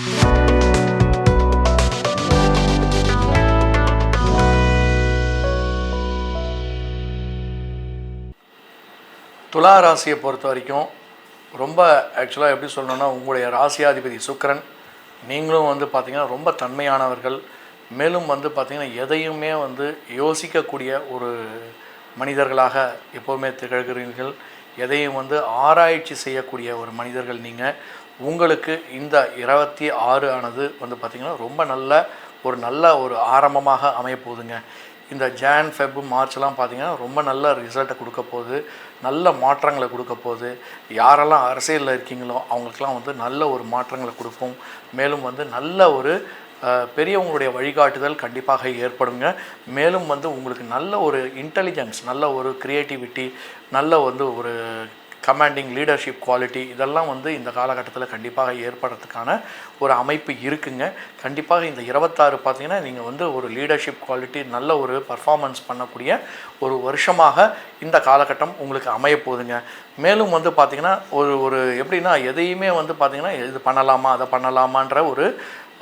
துலா ராசியை பொறுத்த வரைக்கும் ரொம்ப ஆக்சுவலாக எப்படி சொல்லணும்னா உங்களுடைய ராசியாதிபதி சுக்கரன் நீங்களும் வந்து பார்த்திங்கன்னா ரொம்ப தன்மையானவர்கள். மேலும் வந்து பார்த்திங்கன்னா எதையுமே வந்து யோசிக்கக்கூடிய ஒரு மனிதர்களாக எப்போவுமே திகழ்கிறீர்கள். எதையும் வந்து ஆராய்ச்சி செய்யக்கூடிய ஒரு மனிதர்கள் நீங்கள் உங்களுக்கு இந்த இருபத்தி ஆறு ஆனது வந்து பார்த்திங்கன்னா ரொம்ப நல்ல ஒரு நல்ல ஒரு ஆரம்பமாக அமையப்போகுதுங்க இந்த ஜான் ஃபெப் மார்ச்லாம் பார்த்திங்கன்னா ரொம்ப நல்ல ரிசல்ட்டை கொடுக்க போகுது. நல்ல மாற்றங்களை கொடுக்க போகுது. யாரெல்லாம் அரசியலில் இருக்கீங்களோ அவங்களுக்கெல்லாம் வந்து நல்ல ஒரு மாற்றங்களை கொடுக்கும். மேலும் வந்து நல்ல ஒரு பெரியவங்களுடைய வழிகாட்டுதல் கண்டிப்பாக ஏற்படுங்க. மேலும் வந்து உங்களுக்கு நல்ல ஒரு இன்டெலிஜென்ஸ் நல்ல ஒரு க்ரியேட்டிவிட்டி நல்ல வந்து ஒரு கமாண்டிங் லீடர்ஷிப் குவாலிட்டி இதெல்லாம் வந்து இந்த காலகட்டத்தில் கண்டிப்பாக ஏற்படுறதுக்கான ஒரு அமைப்பு இருக்குங்க. கண்டிப்பாக இந்த இருபத்தாறு பார்த்தீங்கன்னா நீங்கள் வந்து ஒரு லீடர்ஷிப் குவாலிட்டி நல்ல ஒரு பர்ஃபார்மன்ஸ் பண்ணக்கூடிய ஒரு வருஷமாக இந்த காலகட்டம் உங்களுக்கு அமைய போகுதுங்க. மேலும் வந்து பார்த்திங்கன்னா ஒரு ஒரு எப்படின்னா எதையுமே வந்து பார்த்திங்கன்னா இது பண்ணலாமா அதை பண்ணலாமான்ற ஒரு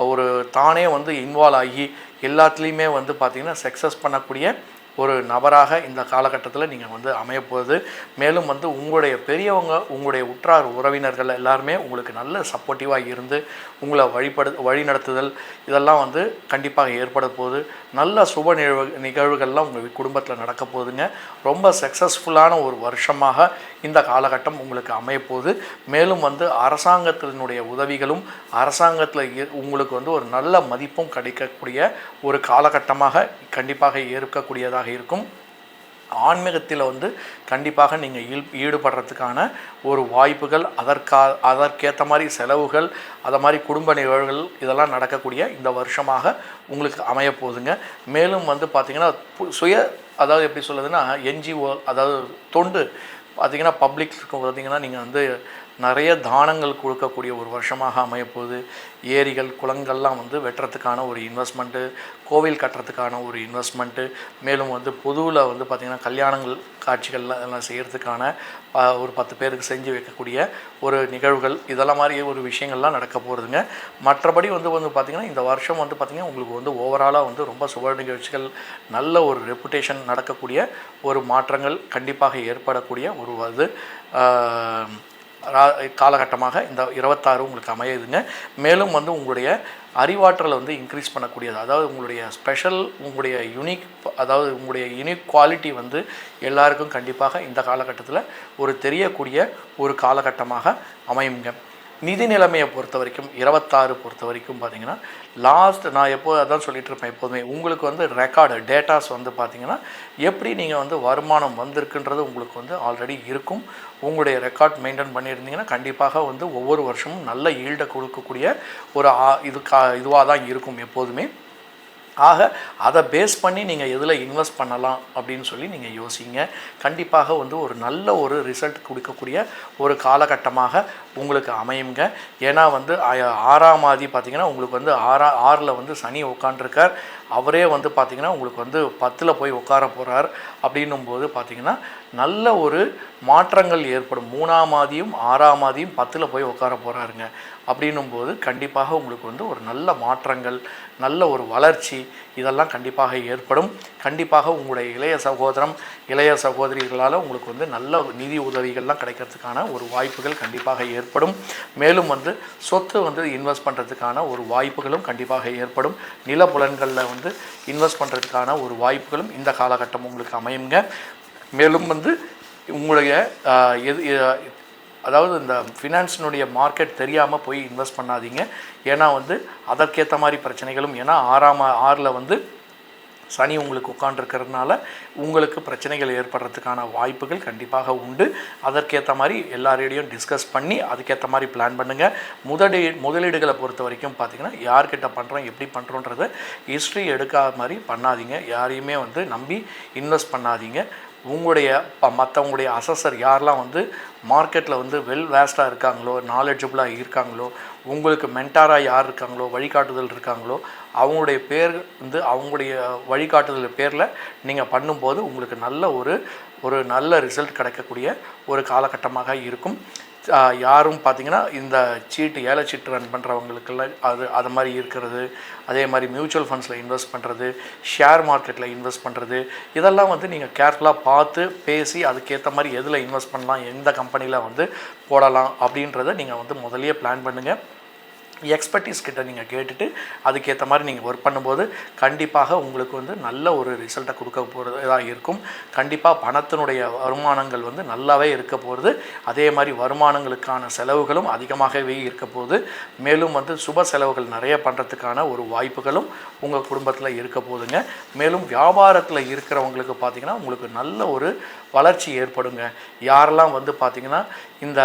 ஒரு தானே வந்து இன்வால்வ் ஆகி எல்லாத்துலேயுமே வந்து பார்த்திங்கன்னா சக்ஸஸ் பண்ணக்கூடிய ஒரு நபராக இந்த காலகட்டத்தில் நீங்கள் வந்து அமையப்போகுது மேலும் வந்து உங்களுடைய பெரியவங்க உங்களுடைய உற்றார் உறவினர்கள் எல்லாருமே உங்களுக்கு நல்ல சப்போர்ட்டிவாக இருந்து உங்களை வழிபடு வழிநடத்துதல் இதெல்லாம் வந்து கண்டிப்பாக ஏற்பட போகுது. நல்ல சுப நிகழ்வு நிகழ்வுகள்லாம் உங்கள் குடும்பத்தில் நடக்க போகுதுங்க. ரொம்ப சக்ஸஸ்ஃபுல்லான ஒரு வருஷமாக இந்த காலகட்டம் உங்களுக்கு அமையப்போகுது மேலும் வந்து அரசாங்கத்தினுடைய உதவிகளும் அரசாங்கத்தில் உங்களுக்கு வந்து ஒரு நல்ல மதிப்பும் கிடைக்கக்கூடிய ஒரு காலகட்டமாக கண்டிப்பாக இருக்கக்கூடியதாக இருக்கும். ஆன்மீகத்தில் வந்து கண்டிப்பாக நீங்கள் ஈ ஈடுபடுறதுக்கான ஒரு வாய்ப்புகள் அதற்கா அதற்கேற்ற மாதிரி செலவுகள் அதை மாதிரி குடும்ப நிகழ்வுகள் இதெல்லாம் நடக்கக்கூடிய இந்த வருஷமாக உங்களுக்கு அமைய போகுதுங்க. மேலும் வந்து பார்த்திங்கன்னா பு- சுய அதாவது எப்படி சொல்லுதுன்னா என்ஜிஓ அதாவது தொண்டு பார்த்திங்கன்னா பப்ளிக் பார்த்திங்கன்னா நீங்கள் வந்து நிறைய தானங்கள் கொடுக்கக்கூடிய ஒரு வருஷமாக அமையப்போகுது. ஏரிகள் குளங்கள்லாம் வந்து வெட்டுறதுக்கான ஒரு இன்வெஸ்ட்மெண்ட்டு கோவில் கட்டுறதுக்கான ஒரு இன்வெஸ்ட்மெண்ட்டு மேலும் வந்து பொதுவில் வந்து பார்த்திங்கன்னா கல்யாணங்கள் காட்சிகள்லாம் எல்லாம் செய்கிறதுக்கான ஒரு பத்து பேருக்கு செஞ்சு வைக்கக்கூடிய ஒரு நிகழ்வுகள் இதெல்லாம் மாதிரி ஒரு விஷயங்கள்லாம் நடக்க போகிறதுங்க மற்றபடி வந்து வந்து பார்த்திங்கன்னா இந்த வருஷம் வந்து பார்த்திங்கன்னா உங்களுக்கு வந்து ஓவராலாக வந்து ரொம்ப சுப நிகழ்ச்சிகள் நல்ல ஒரு ரெப்புடேஷன் நடக்கக்கூடிய ஒரு மாற்றங்கள் கண்டிப்பாக ஏற்படக்கூடிய ஒரு இது காலகட்டமாக இந்த இருபத்தாறு உங்களுக்கு அமையுதுங்க. மேலும் வந்து உங்களுடைய அறிவாற்றலை வந்து இன்க்ரீஸ் பண்ணக்கூடியது. அதாவது உங்களுடைய ஸ்பெஷல் உங்களுடைய யூனிக் அதாவது உங்களுடைய யூனிக் குவாலிட்டி வந்து எல்லாருக்கும் கண்டிப்பாக இந்த காலகட்டத்தில் ஒரு தெரியக்கூடிய ஒரு காலகட்டமாக அமையுங்க. நிதி நிலைமையை பொறுத்த வரைக்கும் இருபத்தாறு பொறுத்த வரைக்கும் பார்த்தீங்கன்னா லாஸ்ட் நான் எப்போ அதான் சொல்லிட்டு இருப்பேன் எப்போதுமே உங்களுக்கு வந்து ரெக்கார்டு டேட்டாஸ் வந்து பார்த்தீங்கன்னா எப்படி நீங்கள் வந்து வருமானம் வந்திருக்குன்றது உங்களுக்கு வந்து ஆல்ரெடி இருக்கும். உங்களுடைய ரெக்கார்ட் மெயின்டைன் பண்ணியிருந்தீங்கன்னா கண்டிப்பாக வந்து ஒவ்வொரு வருஷமும் நல்ல ஈல்டை கொடுக்கக்கூடிய ஒரு ஆ- இது கா இதுவாக தான் இருக்கும் எப்போதுமே. ஆக அதை பேஸ் பண்ணி நீங்கள் எதில் இன்வெஸ்ட் பண்ணலாம் அப்படின்னு சொல்லி நீங்கள் யோசிங்க. கண்டிப்பாக வந்து ஒரு நல்ல ஒரு ரிசல்ட் கொடுக்கக்கூடிய ஒரு காலகட்டமாக உங்களுக்கு அமையுங்க. ஏன்னா வந்து ஆறாம் ஆதி பார்த்திங்கன்னா உங்களுக்கு வந்து ஆறா ஆறில் வந்து சனி உட்காண்டிருக்கார் அவரே வந்து பார்த்திங்கன்னா உங்களுக்கு வந்து பத்தில் போய் உட்கார போகிறார் அப்படின்னும் போது பார்த்திங்கன்னா நல்ல ஒரு மாற்றங்கள் ஏற்படும். மூணாம் ஆதியும் ஆறாம் ஆதியும் பத்தில் போய் உட்கார போகிறாருங்க அப்படின்னும் போது கண்டிப்பாக உங்களுக்கு வந்து ஒரு நல்ல மாற்றங்கள் நல்ல ஒரு வளர்ச்சி இதெல்லாம் கண்டிப்பாக ஏற்படும். கண்டிப்பாக உங்களுடைய இளைய சகோதரம் இளைய சகோதரிகளால் உங்களுக்கு வந்து நல்ல நிதி உதவிகள்லாம் கிடைக்கிறதுக்கான ஒரு வாய்ப்புகள் கண்டிப்பாக ஏற்படும். மேலும் வந்து சொத்து வந்து இன்வெஸ்ட் பண்ணுறதுக்கான ஒரு வாய்ப்புகளும் கண்டிப்பாக ஏற்படும். நிலப்புலன்களில் வந்து வந்து இன்வெஸ்ட் பண்ணுறதுக்கான ஒரு வாய்ப்புகளும் இந்த காலகட்டம் உங்களுக்கு அமையுங்க. மேலும் வந்து உங்களுடைய எது அதாவது இந்த ஃபினான்ஸினுடைய மார்க்கெட் தெரியாமல் போய் இன்வெஸ்ட் பண்ணாதீங்க. ஏன்னா வந்து அதற்கேற்ற மாதிரி பிரச்சனைகளும் ஏன்னா ஆறாம் ஆறில் வந்து சனி உங்களுக்கு உட்காண்டிருக்கிறதுனால உங்களுக்கு பிரச்சனைகள் ஏற்படுறதுக்கான வாய்ப்புகள் கண்டிப்பாக உண்டு. அதற்கேற்ற மாதிரி எல்லாரோடையும் டிஸ்கஸ் பண்ணி அதுக்கேற்ற மாதிரி பிளான் பண்ணுங்கள் முதலீ முதலீடுகளை பொறுத்த வரைக்கும் பார்த்தீங்கன்னா யார்கிட்ட பண்ணுறோம் எப்படி பண்ணுறோன்றத ஹிஸ்ட்ரி எடுக்காத மாதிரி பண்ணாதீங்க. யாரையுமே வந்து நம்பி இன்வெஸ்ட் பண்ணாதீங்க. உங்களுடைய ப- மற்றவங்களுடைய அசஸர் யாரெல்லாம் வந்து மார்க்கெட்டில் வந்து வெல் வேஸ்டாக இருக்காங்களோ நாலேஜபிளாக இருக்காங்களோ உங்களுக்கு மென்டாராக யார் இருக்காங்களோ வழிகாட்டுதல் இருக்காங்களோ அவங்களுடைய பேர் வந்து அவங்களுடைய வழிகாட்டுதல் பேரில் நீங்கள் பண்ணும்போது உங்களுக்கு நல்ல ஒரு ஒரு நல்ல ரிசல்ட் கிடைக்கக்கூடிய ஒரு காலகட்டமாக இருக்கும். யாரும் பார்த்தீங்கன்னா இந்த சீட்டு ஏழை சீட்டு ரன் பண்ணுறவங்களுக்கெல்லாம் அது அது மாதிரி இருக்கிறது. அதே மாதிரி மியூச்சுவல் ஃபண்ட்ஸில் இன்வெஸ்ட் பண்ணுறது ஷேர் மார்க்கெட்டில் இன்வெஸ்ட் பண்ணுறது இதெல்லாம் வந்து நீங்கள் கேர்ஃபுல்லாக பார்த்து பேசி அதுக்கேற்ற மாதிரி எதில் இன்வெஸ்ட் பண்ணலாம் எந்த கம்பெனியில் வந்து போடலாம் அப்படின்றத நீங்கள் வந்து முதல்லயே பிளான் பண்ணுங்கள் எக்ஸ்பர்டீஸ் கிட்ட நீங்கள் கேட்டுட்டு அதுக்கேற்ற மாதிரி நீங்கள் ஒர்க் பண்ணும்போது கண்டிப்பாக உங்களுக்கு வந்து நல்ல ஒரு ரிசல்ட்டை கொடுக்க போகிறதாக இருக்கும். கண்டிப்பாக பணத்தினுடைய வருமானங்கள் வந்து நல்லாவே இருக்க போகிறது அதே மாதிரி வருமானங்களுக்கான செலவுகளும் அதிகமாகவே இருக்க போகுது. மேலும் வந்து சுப செலவுகள் நிறைய பண்ணுறதுக்கான ஒரு வாய்ப்புகளும் உங்கள் குடும்பத்தில் இருக்க போகுதுங்க. மேலும் வியாபாரத்தில் இருக்கிறவங்களுக்கு பார்த்தீங்கன்னா உங்களுக்கு நல்ல ஒரு வளர்ச்சி ஏற்படுங்க. யாரெல்லாம் வந்து பார்த்தீங்கன்னா இந்த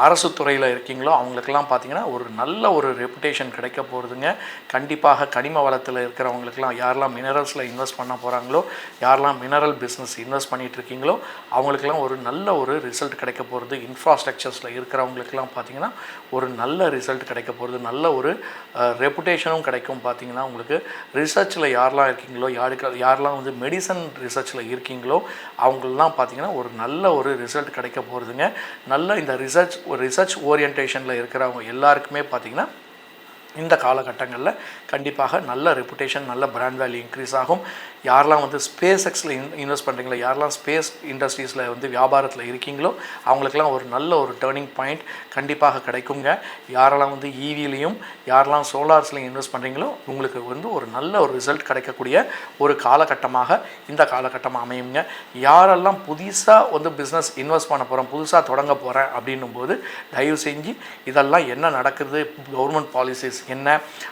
அரசு துறையில் இருக்கீங்களோ அவங்களுக்கெல்லாம் பார்த்தீங்கன்னா ஒரு நல்ல ஒரு ரெப்புடேஷன் கிடைக்க போகிறதுங்க கண்டிப்பாக கனிம வளத்தில் இருக்கிறவங்களுக்கெல்லாம் யாரெல்லாம் மினரல்ஸில் இன்வெஸ்ட் பண்ண போகிறாங்களோ யாரெல்லாம் மினரல் பிஸ்னஸ் இன்வெஸ்ட் பண்ணிகிட்டு இருக்கீங்களோ அவங்களுக்கெல்லாம் ஒரு நல்ல ஒரு ரிசல்ட் கிடைக்க போகிறது இன்ஃப்ராஸ்ட்ரக்சர்ஸில் இருக்கிறவங்களுக்கெல்லாம் பார்த்தீங்கன்னா ஒரு நல்ல ரிசல்ட் கிடைக்க போகிறது நல்ல ஒரு ரெப்புடேஷனும் கிடைக்கும் பார்த்தீங்கன்னா உங்களுக்கு ரிசர்ச்சில் யாரெல்லாம் இருக்கீங்களோ யாருக்கு யாரெல்லாம் வந்து மெடிசன் ரிசர்ச்சில் இருக்கீங்களோ அவங்களெலாம் பார்த்தீங்கன்னா ஒரு நல்ல ஒரு ரிசல்ட் கிடைக்க போகிறதுங்க நல்ல இந்த ரிசர்ச் ஒரு ரிசர்ச் ஓரியன்டேஷனில் இருக்கிறவங்க எல்லாருக்குமே பார்த்திங்கன்னா இந்த காலகட்டங்களில் கண்டிப்பாக நல்ல ரெப்புடேஷன் நல்ல பிராண்ட் வேல்யூ இன்க்ரீஸ் ஆகும். யாரெல்லாம் வந்து ஸ்பேஸ் எக்ஸில் இன் இன்வெஸ்ட் பண்ணுறீங்களோ யாரெல்லாம் ஸ்பேஸ் இண்டஸ்ட்ரீஸில் வந்து வியாபாரத்தில் இருக்கீங்களோ அவங்களுக்கெல்லாம் ஒரு நல்ல ஒரு டேர்னிங் பாயிண்ட் கண்டிப்பாக கிடைக்குங்க. யாரெல்லாம் வந்து ஈவிலையும் யாரெல்லாம் சோலார்ஸ்லையும் இன்வெஸ்ட் பண்ணுறீங்களோ உங்களுக்கு வந்து ஒரு நல்ல ஒரு ரிசல்ட் கிடைக்கக்கூடிய ஒரு காலகட்டமாக இந்த காலகட்டம் அமையுங்க. யாரெல்லாம் புதுசாக வந்து பிஸ்னஸ் இன்வெஸ்ட் பண்ண போகிறோம் புதுசாக தொடங்க போகிறேன் அப்படின்னும் போது தயவு செஞ்சு இதெல்லாம் என்ன நடக்குது? கவர்மெண்ட் பாலிசிஸ் என்ன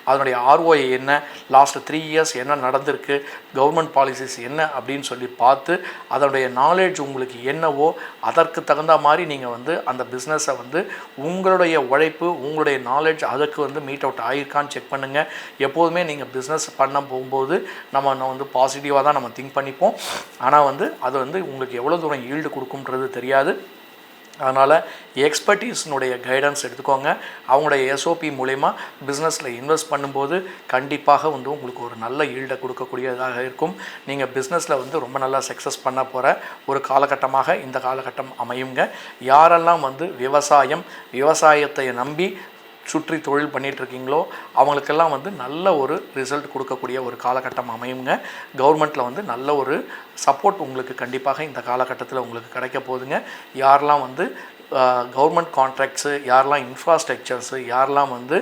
அதனுடைய ஆர்ஓஐ என்ன லாஸ்ட் த்ரீ இயர்ஸ் என்ன நடந்திருக்கு கவர்மெண்ட் பாலிசிஸ் என்ன அப்படின்னு சொல்லி பார்த்து அதனுடைய நாலேஜ் உங்களுக்கு என்னவோ அதற்கு தகுந்த மாதிரி நீங்கள் வந்து அந்த பிஸ்னஸை வந்து உங்களுடைய உழைப்பு உங்களுடைய நாலேஜ் அதுக்கு வந்து மீட் அவுட் ஆகியிருக்கான்னு செக் பண்ணுங்கள் எப்போதுமே நீங்கள் பிஸ்னஸ் பண்ண போகும்போது நம்ம நம்ம வந்து பாசிட்டிவாக தான் நம்ம திங்க் பண்ணிப்போம். ஆனால் வந்து அது வந்து உங்களுக்கு எவ்வளோ தூரம் ஈல்டு கொடுக்கும்ன்றது தெரியாது. அதனால் எக்ஸ்பர்டீஸ்னுடைய கைடன்ஸ் எடுத்துக்கோங்க. அவங்களுடைய எஸ்ஓபி மூலயமா பிஸ்னஸில் இன்வெஸ்ட் பண்ணும்போது கண்டிப்பாக வந்து உங்களுக்கு ஒரு நல்ல ஈல்டை கொடுக்கக்கூடியதாக இருக்கும். நீங்கள் பிஸ்னஸில் வந்து ரொம்ப நல்லா சக்ஸஸ் பண்ண போகிற ஒரு காலகட்டமாக இந்த காலகட்டம் அமையுங்க. யாரெல்லாம் வந்து விவசாயம் விவசாயத்தை நம்பி சுற்றி தொழில் பண்ணிகிட்ருக்கீங்களோ அவங்களுக்கெல்லாம் வந்து நல்ல ஒரு ரிசல்ட் கொடுக்கக்கூடிய ஒரு காலகட்டம் அமையுங்க. கவர்மெண்ட்டில் வந்து நல்ல ஒரு சப்போர்ட் உங்களுக்கு கண்டிப்பாக இந்த காலகட்டத்தில் உங்களுக்கு கிடைக்க போகுதுங்க. யாரெல்லாம் வந்து கவர்மெண்ட் கான்ட்ராக்ட்ஸு யாரெல்லாம் இன்ஃப்ராஸ்ட்ரக்சர்ஸு யாரெல்லாம் வந்து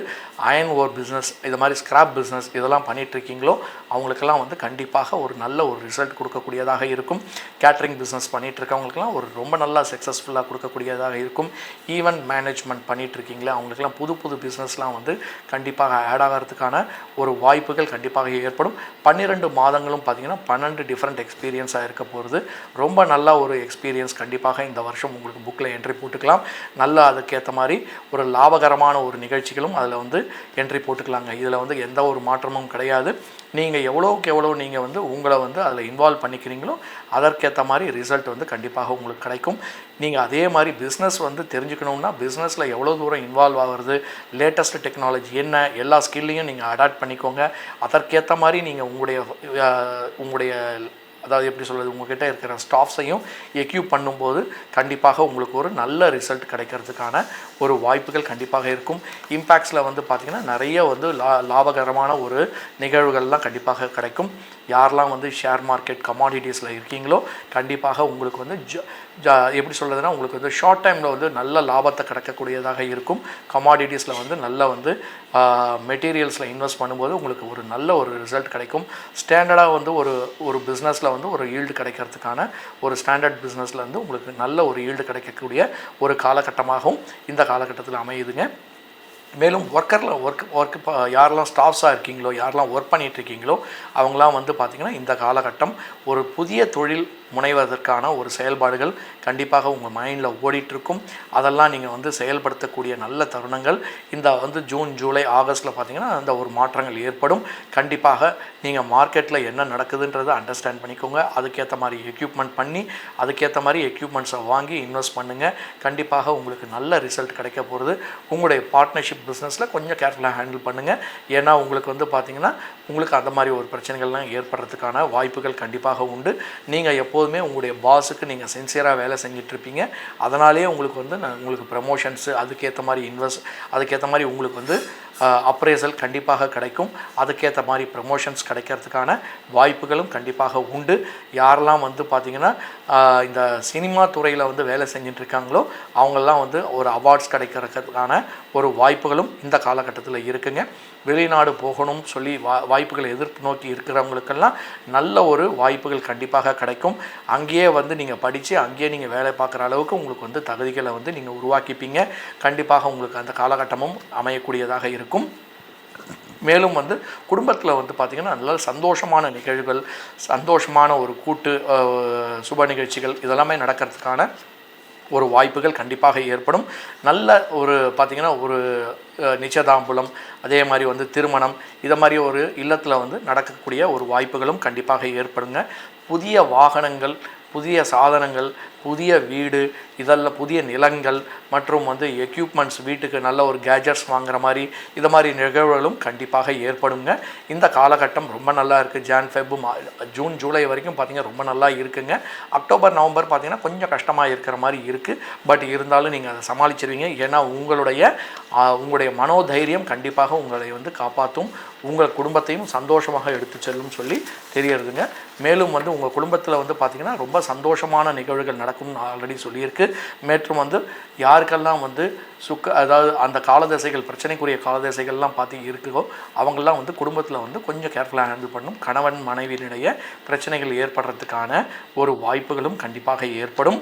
அயன் ஓர் பிஸ்னஸ் இது மாதிரி ஸ்க்ராப் பிஸ்னஸ் இதெல்லாம் பண்ணிகிட்ருக்கீங்களோ அவங்களுக்கெல்லாம் வந்து கண்டிப்பாக ஒரு நல்ல ஒரு ரிசல்ட் கொடுக்கக்கூடியதாக இருக்கும். கேட்ரிங் பிஸ்னஸ் பண்ணிகிட்ருக்கவங்களுக்கெல்லாம் ஒரு ரொம்ப நல்லா சக்ஸஸ்ஃபுல்லாக கொடுக்கக்கூடியதாக இருக்கும். ஈவெண்ட் மேனேஜ்மெண்ட் பண்ணிகிட்ருக்கீங்களே இருக்கீங்களா அவங்களுக்கெல்லாம் புது புது பிஸ்னஸ்லாம் வந்து கண்டிப்பாக ஆட் ஆகிறதுக்கான ஒரு வாய்ப்புகள் கண்டிப்பாக ஏற்படும். பன்னிரெண்டு மாதங்களும் பார்த்திங்கன்னா பன்னெண்டு டிஃப்ரெண்ட் எக்ஸ்பீரியன்ஸாக இருக்க போகிறது ரொம்ப நல்ல ஒரு எக்ஸ்பீரியன்ஸ் கண்டிப்பாக இந்த வருஷம் உங்களுக்கு புக்கில் என்ட்ரி போட்டுக்கலாம். நல்ல அதுக்கேற்ற மாதிரி ஒரு லாபகரமான ஒரு நிகழ்ச்சிகளும் அதில் வந்து என்ட்ரி போட்டுக்கலாங்க. இதில் வந்து எந்த ஒரு மாற்றமும் கிடையாது. நீங்கள் எவ்வளோக்கு எவ்வளோ நீங்கள் வந்து உங்களை வந்து அதில் இன்வால்வ் பண்ணிக்கிறீங்களோ அதற்கேற்ற மாதிரி ரிசல்ட் வந்து கண்டிப்பாக உங்களுக்கு கிடைக்கும். நீங்கள் அதே மாதிரி பிஸ்னஸ் வந்து தெரிஞ்சுக்கணும்னா பிஸ்னஸில் எவ்வளோ தூரம் இன்வால்வ் ஆகுறது லேட்டஸ்ட் டெக்னாலஜி என்ன எல்லா ஸ்கில்லையும் நீங்கள் அடாப்ட் பண்ணிக்கோங்க. அதற்கேற்ற மாதிரி நீங்கள் உங்களுடைய உங்களுடைய அதாவது எப்படி சொல்கிறது உங்ககிட்ட இருக்கிற ஸ்டாஃப்ஸையும் எக்யூப் பண்ணும்போது கண்டிப்பாக உங்களுக்கு ஒரு நல்ல ரிசல்ட் கிடைக்கிறதுக்கான ஒரு வாய்ப்புகள் கண்டிப்பாக இருக்கும். இம்பேக்ட்ஸில் வந்து பார்த்திங்கன்னா நிறைய வந்து லா லாபகரமான ஒரு நிகழ்வுகள்லாம் கண்டிப்பாக கிடைக்கும். யாரெல்லாம் வந்து ஷேர் மார்க்கெட் கமாடிட்டிஸில் இருக்கீங்களோ கண்டிப்பாக உங்களுக்கு வந்து ஜ ஜா எப்படி சொல்கிறதுனா உங்களுக்கு வந்து ஷார்ட் டைமில் வந்து நல்ல லாபத்தை கிடைக்கக்கூடியதாக இருக்கும். கமாடிட்டிஸில் வந்து நல்ல வந்து மெட்டீரியல்ஸில் இன்வெஸ்ட் பண்ணும்போது உங்களுக்கு ஒரு நல்ல ஒரு ரிசல்ட் கிடைக்கும். ஸ்டாண்டர்டாக வந்து ஒரு ஒரு பிஸ்னஸில் வந்து ஒரு ஈல்டு கிடைக்கிறதுக்கான ஒரு ஸ்டாண்டர்ட் பிஸ்னஸில் வந்து உங்களுக்கு நல்ல ஒரு ஈல்டு கிடைக்கக்கூடிய ஒரு காலகட்டமாகவும் இந்த காலகட்டத்தில் அமையுதுங்க. மேலும் ஒர்க்கரில் ஒர்க் ஒர்க் யாரெல்லாம் ஸ்டாஃப்ஸாக இருக்கீங்களோ யாரெல்லாம் ஒர்க் பண்ணிகிட்ருக்கீங்களோ அவங்களாம் வந்து பார்த்திங்கன்னா இந்த காலகட்டம் ஒரு புதிய தொழில் முனைவதற்கான ஒரு செயல்பாடுகள் கண்டிப்பாக உங்கள் மைண்டில் ஓடிட்டுருக்கும். அதெல்லாம் நீங்கள் வந்து செயல்படுத்தக்கூடிய நல்ல தருணங்கள். இந்த வந்து ஜூன் ஜூலை ஆகஸ்ட்டில் பார்த்தீங்கன்னா அந்த ஒரு மாற்றங்கள் ஏற்படும். கண்டிப்பாக நீங்கள் மார்க்கெட்டில் என்ன நடக்குதுன்றதை அண்டர்ஸ்டாண்ட் பண்ணிக்கோங்க. அதுக்கேற்ற மாதிரி எக்யூப்மெண்ட் பண்ணி அதுக்கேற்ற மாதிரி எக்யூப்மெண்ட்ஸை வாங்கி இன்வெஸ்ட் பண்ணுங்கள் கண்டிப்பாக உங்களுக்கு நல்ல ரிசல்ட் கிடைக்க போகிறது உங்களுடைய பார்ட்னர்ஷிப் பார்ட்னர்ஷிப் பிஸ்னஸில் கொஞ்சம் கேர்ஃபுல்லாக ஹேண்டில் பண்ணுங்கள் ஏன்னா உங்களுக்கு வந்து பார்த்திங்கன்னா உங்களுக்கு அந்த மாதிரி ஒரு பிரச்சனைகள்லாம் ஏற்படுறதுக்கான வாய்ப்புகள் கண்டிப்பாக உண்டு. நீங்கள் எப்போதுமே உங்களுடைய பாஸுக்கு நீங்கள் சின்சியராக வேலை செஞ்சிட்ருப்பீங்க அதனாலேயே உங்களுக்கு வந்து நான் உங்களுக்கு ப்ரமோஷன்ஸு அதுக்கேற்ற மாதிரி இன்வெஸ்ட் அதுக்கேற்ற மாதிரி உங்களுக்கு வந்து அப்ரேசல் கண்டிப்பாக கிடைக்கும். அதுக்கேற்ற மாதிரி ப்ரமோஷன்ஸ் கிடைக்கிறதுக்கான வாய்ப்புகளும் கண்டிப்பாக உண்டு. யாரெல்லாம் வந்து பார்த்திங்கன்னா இந்த சினிமா துறையில் வந்து வேலை செஞ்சுட்டு இருக்காங்களோ அவங்கெல்லாம் வந்து ஒரு அவார்ட்ஸ் கிடைக்கிறதுக்கான ஒரு வாய்ப்பு வாய்ப்புகளும் இந்த காலகட்டத்தில் இருக்குங்க. வெளிநாடு போகணும் சொல்லி வா வாய்ப்புகளை எதிர்ப்பு நோக்கி இருக்கிறவங்களுக்கெல்லாம் நல்ல ஒரு வாய்ப்புகள் கண்டிப்பாக கிடைக்கும். அங்கேயே வந்து நீங்கள் படித்து அங்கேயே நீங்கள் வேலை பார்க்குற அளவுக்கு உங்களுக்கு வந்து தகுதிகளை வந்து நீங்கள் உருவாக்கிப்பீங்க. கண்டிப்பாக உங்களுக்கு அந்த காலகட்டமும் அமையக்கூடியதாக இருக்கும். மேலும் வந்து குடும்பத்தில் வந்து பார்த்திங்கன்னா நல்ல சந்தோஷமான நிகழ்வுகள் சந்தோஷமான ஒரு கூட்டு சுப நிகழ்ச்சிகள் இதெல்லாமே நடக்கிறதுக்கான ஒரு வாய்ப்புகள் கண்டிப்பாக ஏற்படும். நல்ல ஒரு பார்த்திங்கன்னா ஒரு அஹ், நிச்சயதாம்புலம் அதே மாதிரி வந்து திருமணம் இதை மாதிரி ஒரு இல்லத்தில் வந்து நடக்கக்கூடிய ஒரு வாய்ப்புகளும் கண்டிப்பாக ஏற்படுங்க. புதிய வாகனங்கள் புதிய சாதனங்கள் புதிய வீடு இதெல்லாம் புதிய நிலங்கள் மற்றும் வந்து எக்யூப்மெண்ட்ஸ் வீட்டுக்கு நல்ல ஒரு கேஜெட்ஸ் வாங்குகிற மாதிரி இது மாதிரி நிகழ்வுகளும் கண்டிப்பாக ஏற்படுங்க. இந்த காலகட்டம் ரொம்ப நல்லா இருக்குது Jan Feb Mar June July வரைக்கும் பார்த்தீங்கன்னா ரொம்ப நல்லா இருக்குங்க. அக்டோபர் நவம்பர் பார்த்தீங்கன்னா கொஞ்சம் கஷ்டமாக இருக்கிற மாதிரி இருக்குது பட் இருந்தாலும் நீங்கள் அதை சமாளிச்சிருவீங்க. ஏன்னா உங்களுடைய உங்களுடைய மனோதைரியம் கண்டிப்பாக உங்களை வந்து காப்பாற்றும் உங்கள் குடும்பத்தையும் சந்தோஷமாக எடுத்து செல்லும் சொல்லி தெரியறதுங்க. மேலும் வந்து உங்கள் குடும்பத்தில் வந்து பார்த்திங்கன்னா ரொம்ப சந்தோஷமான நிகழ்வுகள் நடக்கும் நடக்கும்னு ஆல்ரெடி சொல்லியிருக்கு. மேற்றும் வந்து யாருக்கெல்லாம் வந்து சுக்க அதாவது அந்த காலதசைகள் பிரச்சனைக்குரிய காலதசைகள்லாம் பார்த்து இருக்குதோ அவங்கெல்லாம் வந்து குடும்பத்தில் வந்து கொஞ்சம் கேர்ஃபுல்லாக ஹேண்டில் பண்ணும். கணவன் மனைவியினுடைய பிரச்சனைகள் ஏற்படுறதுக்கான ஒரு வாய்ப்புகளும் கண்டிப்பாக ஏற்படும்.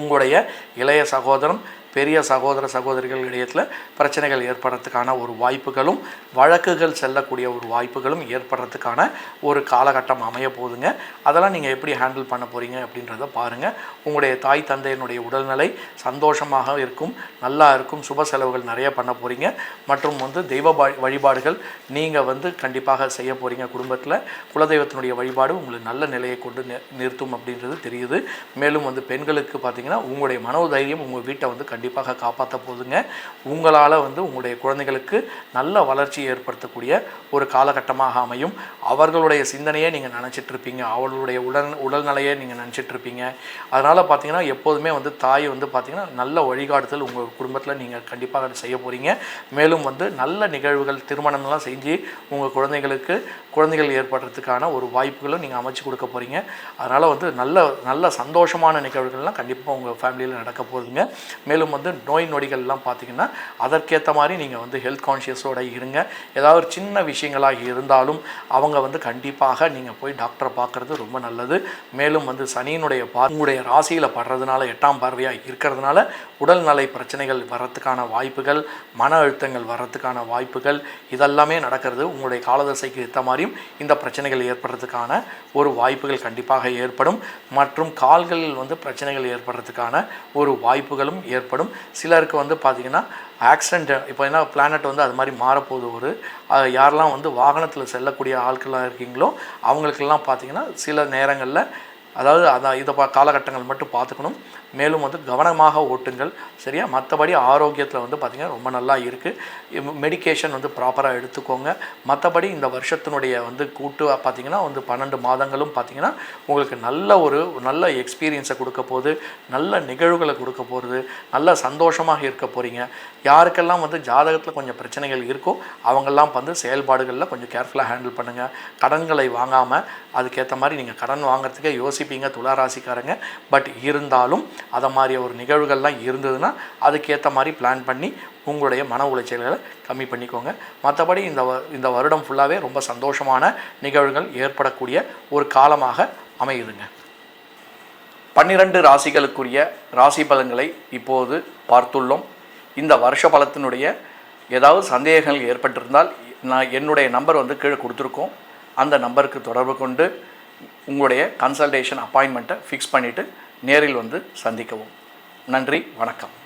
உங்களுடைய இளைய சகோதரன் பெரிய சகோதர சகோதரிகள் இடையத்தில் பிரச்சனைகள் ஏற்படுறதுக்கான ஒரு வாய்ப்புகளும் வழக்குகள் செல்லக்கூடிய ஒரு வாய்ப்புகளும் ஏற்படுறதுக்கான ஒரு காலகட்டம் அமைய போகுதுங்க. அதெல்லாம் நீங்கள் எப்படி ஹேண்டில் பண்ண போகிறீங்க அப்படின்றத பாருங்கள் உங்களுடைய தாய் தந்தையினுடைய உடல்நிலை சந்தோஷமாக இருக்கும் நல்லா இருக்கும் சுப செலவுகள் நிறைய பண்ண போகிறீங்க மற்றும் வந்து தெய்வ வழிபாடுகள் நீங்கள் வந்து கண்டிப்பாக செய்ய போகிறீங்க குடும்பத்தில் குலதெய்வத்தினுடைய வழிபாடு உங்களுக்கு நல்ல நிலையை கொண்டு நி- நிறுத்தும் அப்படின்றது தெரியுது. மேலும் வந்து பெண்களுக்கு பார்த்தீங்கன்னா உங்களுடைய மனோதைரியம் உங்கள் வீட்டை வந்து கண்டிப்பாக காப்பாற்ற போதுங்க. உங்களால் வந்து உங்களுடைய குழந்தைகளுக்கு நல்ல வளர்ச்சியை ஏற்படுத்தக்கூடிய ஒரு காலகட்டமாக அமையும். அவர்களுடைய சிந்தனையே நீங்கள் நினச்சிட்ருப்பீங்க. அவர்களுடைய உடல் உடல்நிலையை நீங்கள் நினச்சிட்ருப்பீங்க. அதனால் பார்த்தீங்கன்னா எப்போதுமே வந்து தாய் வந்து பார்த்திங்கன்னா நல்ல வழிகாட்டுதல் உங்கள் குடும்பத்தில் நீங்கள் கண்டிப்பாக செய்ய போகிறீங்க மேலும் வந்து நல்ல நிகழ்வுகள் திருமணம்லாம் செஞ்சு உங்கள் குழந்தைகளுக்கு குழந்தைகள் ஏற்படுறதுக்கான ஒரு வாய்ப்புகளும் நீங்கள் அமைச்சு கொடுக்க போகிறீங்க அதனால் வந்து நல்ல நல்ல சந்தோஷமான நிகழ்வுகள்லாம் கண்டிப்பாக உங்கள் ஃபேமிலியில் நடக்க போகுதுங்க. மேலும் வந்து நோய் நொடிகள்லாம் பார்த்தீங்கன்னா அதற்கேற்ற மாதிரி நீங்கள் வந்து ஹெல்த் கான்ஷியஸோட இருங்க. ஏதாவது ஒரு சின்ன விஷயங்களாக இருந்தாலும் அவங்க வந்து கண்டிப்பாக நீங்கள் போய் டாக்டரை பார்க்குறது ரொம்ப நல்லது. மேலும் வந்து சனியினுடைய பா உங்களுடைய ராசியில் படுறதுனால எட்டாம் பார்வையாக இருக்கிறதுனால உடல்நலை பிரச்சனைகள் வர்றதுக்கான வாய்ப்புகள் மன அழுத்தங்கள் வர்றதுக்கான வாய்ப்புகள் இதெல்லாமே நடக்கிறது. உங்களுடைய காலதசைக்கு ஏற்ற மாதிரியும் இந்த பிரச்சனைகள் ஏற்படுறதுக்கான ஒரு வாய்ப்புகள் கண்டிப்பாக ஏற்படும். மற்றும் கால்களில் வந்து பிரச்சனைகள் ஏற்படுறதுக்கான ஒரு வாய்ப்புகளும் ஏற்படும். சிலருக்கு வந்து பார்த்திங்கன்னா ஆக்சிடென்ட் இப்போ என்ன பிளானட் வந்து அது மாதிரி மாறப்போகுது. ஒரு யாரெல்லாம் வந்து வாகனத்தில் செல்லக்கூடிய ஆட்களாக இருக்கீங்களோ அவங்களுக்கெல்லாம் பார்த்திங்கன்னா சில நேரங்களில் அதாவது அதான் இதை பா காலகட்டங்கள் மட்டும் பார்த்துக்கணும் மேலும் வந்து கவனமாக ஓட்டுங்கள். சரியா? மற்றபடி ஆரோக்கியத்தில் வந்து பார்த்திங்கன்னா ரொம்ப நல்லா இருக்குது மெடிகேஷன் வந்து ப்ராப்பராக எடுத்துக்கோங்க. மற்றபடி இந்த வருஷத்தினுடைய வந்து கூட்டு பார்த்திங்கன்னா வந்து பன்னெண்டு மாதங்களும் பார்த்திங்கன்னா உங்களுக்கு நல்ல ஒரு நல்ல எக்ஸ்பீரியன்ஸை கொடுக்க போகுது. நல்ல நிகழ்வுகளை கொடுக்க போகிறது நல்ல சந்தோஷமாக இருக்க போகிறீங்க யாருக்கெல்லாம் வந்து ஜாதகத்தில் கொஞ்சம் பிரச்சனைகள் இருக்கோ அவங்கெல்லாம் வந்து செயல்பாடுகளில் கொஞ்சம் கேர்ஃபுல்லாக ஹேண்டில் பண்ணுங்கள் கடன்களை வாங்காமல் அதுக்கேற்ற மாதிரி நீங்கள் கடன் வாங்குறதுக்கே யோசிப்பீங்க துளாராசிக்காரங்க பட் இருந்தாலும் அதை மாதிரி ஒரு நிகழ்வுகள்லாம் இருந்ததுன்னா அதுக்கேற்ற மாதிரி பிளான் பண்ணி உங்களுடைய மன உளைச்சல்களை கம்மி பண்ணிக்கோங்க. மற்றபடி இந்த வ- இந்த வருடம் ஃபுல்லாகவே ரொம்ப சந்தோஷமான நிகழ்வுகள் ஏற்படக்கூடிய ஒரு காலமாக அமையுதுங்க. பன்னிரண்டு ராசிகளுக்குரிய ராசி பலன்களை இப்போது பார்த்துள்ளோம். இந்த வருஷ பலத்தினுடைய ஏதாவது சந்தேகங்கள் ஏற்பட்டிருந்தால் நான் என்னுடைய நம்பர் வந்து கீழே கொடுத்துருக்கோம். அந்த நம்பருக்கு தொடர்பு கொண்டு உங்களுடைய கன்சல்டேஷன் அப்பாயின்மெண்ட்டை ஃபிக்ஸ் பண்ணிவிட்டு நேரில் வந்து சந்திக்கவும். நன்றி வணக்கம்.